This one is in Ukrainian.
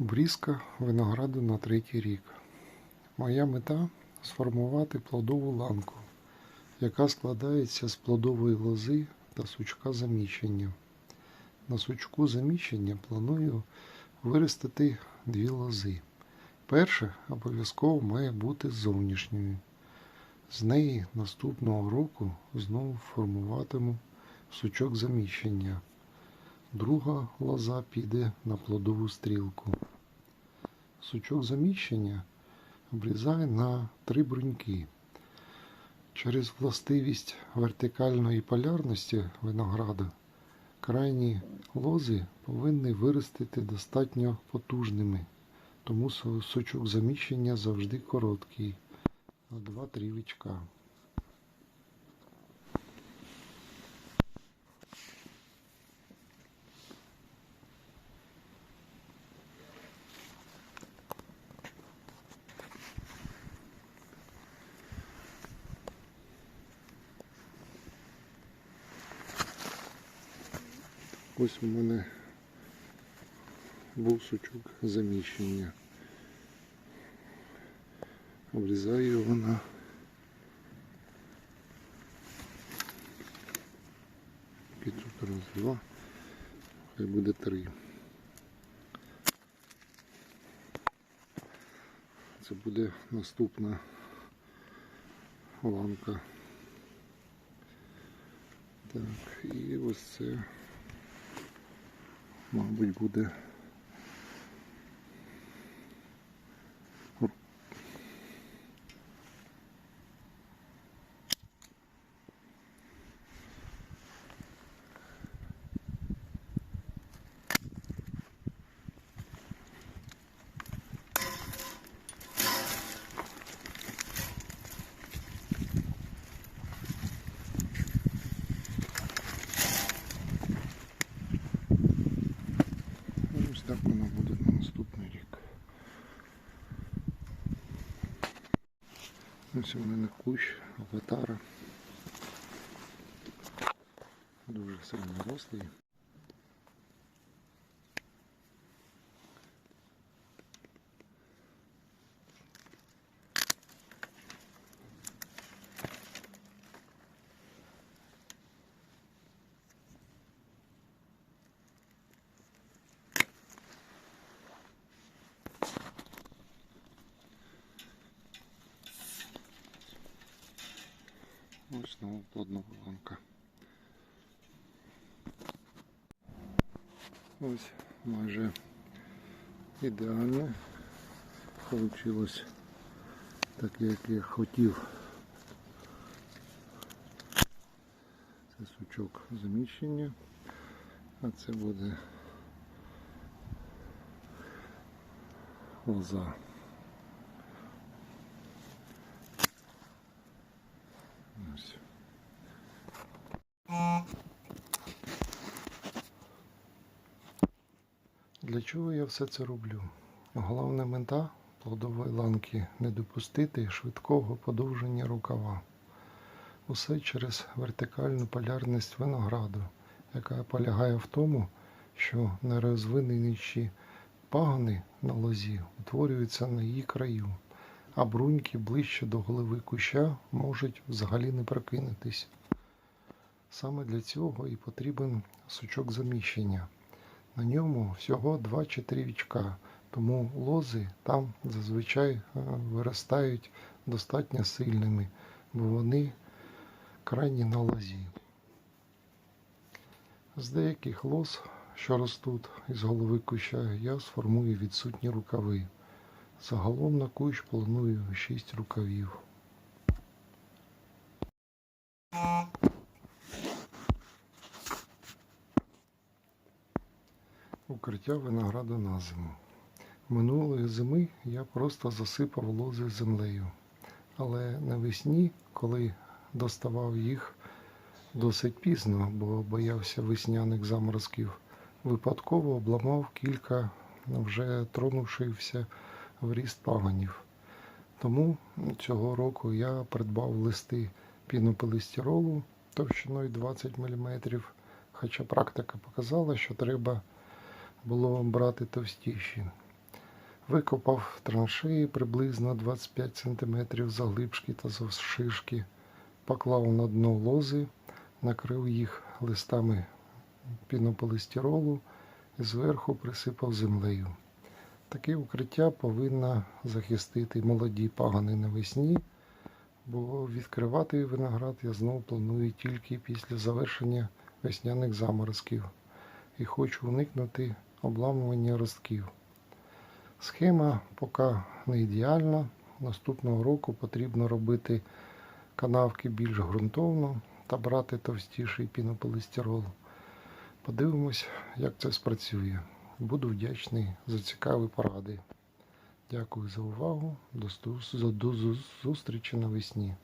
Обрізка винограду на третій рік. Моя мета сформувати плодову ланку, яка складається з плодової лози та сучка заміщення. На сучку заміщення планую виростити дві лози. Перша обов'язково має бути зовнішньою. З неї наступного року знову формуватиму сучок заміщення. Друга лоза піде на плодову стрілку. Сучок заміщення обрізаю на три бруньки. Через властивість вертикальної полярності винограду крайні лози повинні виростити достатньо потужними, тому сучок заміщення завжди короткий на 2-3 вічка. Ось у мене був сучок заміщення. Обрізаю його на тут раз, два, хай буде три. Це буде наступна ланка. Так, і ось це мабуть, буде. Ось так воно буде на наступний рік. Ось у мене кущ аватара. Дуже сильно рослий. Ось знову плодна ланка. Ось майже ідеально. Получилось так, як я хотів. Це сучок заміщення, а це буде лоза. Для чого я все це роблю? Головна мета плодової ланки не допустити швидкого подовження рукава. Усе через вертикальну полярність винограду, яка полягає в тому, що нерозвинені пагони на лозі утворюються на її краю, а бруньки ближче до голови куща можуть взагалі не прокинутись. Саме для цього і потрібен сучок заміщення. На ньому всього 2 чи 3 вічка, тому лози там зазвичай е, виростають достатньо сильними, бо вони крайні на лозі. З деяких лоз, що ростуть із голови куща, я сформую відсутні рукави. Загалом на кущ планую 6 рукавів. Укриття винограду на зиму. Минулої зими я просто засипав лози землею. Але навесні, коли доставав їх досить пізно, бо боявся весняних заморозків, випадково обламав кілька вже тронувшихся в ріст пагонів. Тому цього року я придбав листи пінополістиролу товщиною 20 мм, хоча практика показала, що треба було брати товстіші. Викопав траншеї приблизно 25 см заглибшки та завширшки, поклав на дно лози, накрив їх листами пінополістиролу і зверху присипав землею. Таке укриття повинно захистити молоді пагани навесні, бо відкривати виноград я знову планую тільки після завершення весняних заморозків і хочу уникнути обламування ростків. Схема поки не ідеальна. Наступного року потрібно робити канавки більш ґрунтовно та брати товстіший пінополістирол. Подивимось, як це спрацює. Буду вдячний за цікаві поради. Дякую за увагу. До зустрічі навесні.